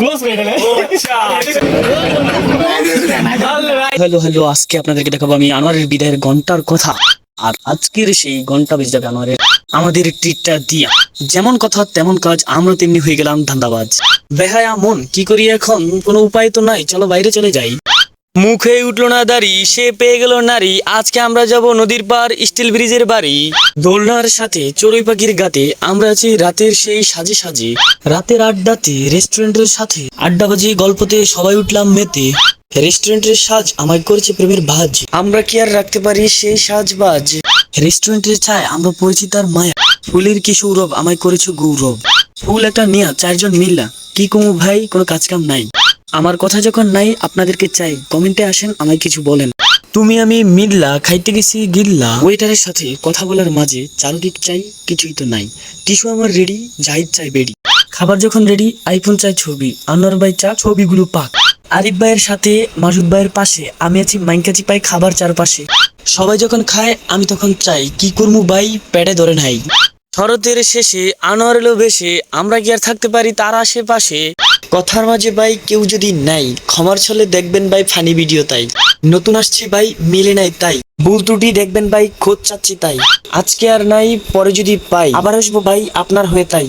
Close করে দিলে hello hello আজকে আপনাদেরকে দেখাবো আমি আনোয়ারের বিদায়ের ঘণ্টার কথা। আর আজকের সেই ঘণ্টা বেজে যাবে আনোয়ারের আমাদের ট্রিটটা দিয়া। যেমন কথা তেমন কাজ আমরা তেমনি হয়ে গেলাম ধান্দাবাজ। বেহায়া মন কি করি এখন? কোনো উপায় তো নাই চলো বাইরে চলে যাই। মুখে উঠল না দাড়ি, সে পেয়ে গেল নারী। আজকে আমরা যাব নদীর পার, স্টিল ব্রিজের বাড়ি। দোলনার সাথে চড়ুই পাখির গাতে আমরা আছি রাতের সেই সাজে সাজে। রাতের আড্ডাতে রেস্টুরেন্টের সাথে আড্ডাবাজি গল্পতে সবাই উঠলাম মেতে। রেস্টুরেন্টের সাজ আমায় করেছে প্রেমের ভাজ। আমরা কি আর রাখতে পারি সেই সাজ বাজ রেস্টুরেন্টের ছায় আমরা পড়েছি তার মায়া। ফুলের কি সৌরভ আমায় করেছে গৌরব? ফুল একটা নিয়া, চারজন মিললা কি কমু ভাই, কোনো কাজ কাম নাই। আমার কথা যখন নাই আপনাদেরকে চাই কমেন্টে আসেন আমায় কিছু বলেন। তুমি আমি মিল্লা খাইতে গেছি গিল্লা। ওয়েটারের সাথে কথা বলার মাঝে চারুদিক চাই কিছুই তো নাই। টিস্যু আমার রেডি জাহিদ চাই বেডি খাবার যখন রেডি আইফোন চাই ছবি আনোয়ার ভাই চা ছবিগুলো পাক। আরিফ ভাইয়ের সাথে মাসুদ ভাইয়ের পাশে আমি আছি মাইনকাচি পাই খাবার চারপাশে। সবাই যখন খায় আমি তখন চাই কি করব ভাই পেটে ধরে নাই। শরতের শেষে আনোয়ার এলো বেশে আমরা কি আর থাকতে পারি তার আশেপাশে? কথার মাঝে ভাই কেউ যদি নাই ক্ষমার ছলে দেখবেন ভাই ফানি ভিডিও তাই। নতুন আসছে ভাই, মিলে নাই তাই। ভুল ত্রুটি দেখবেন ভাই, খোঁজ চাচ্ছি তাই। আজকে আর নাই, পরে যদি পাই, আবার আসব ভাই, আপনার হয়ে তাই।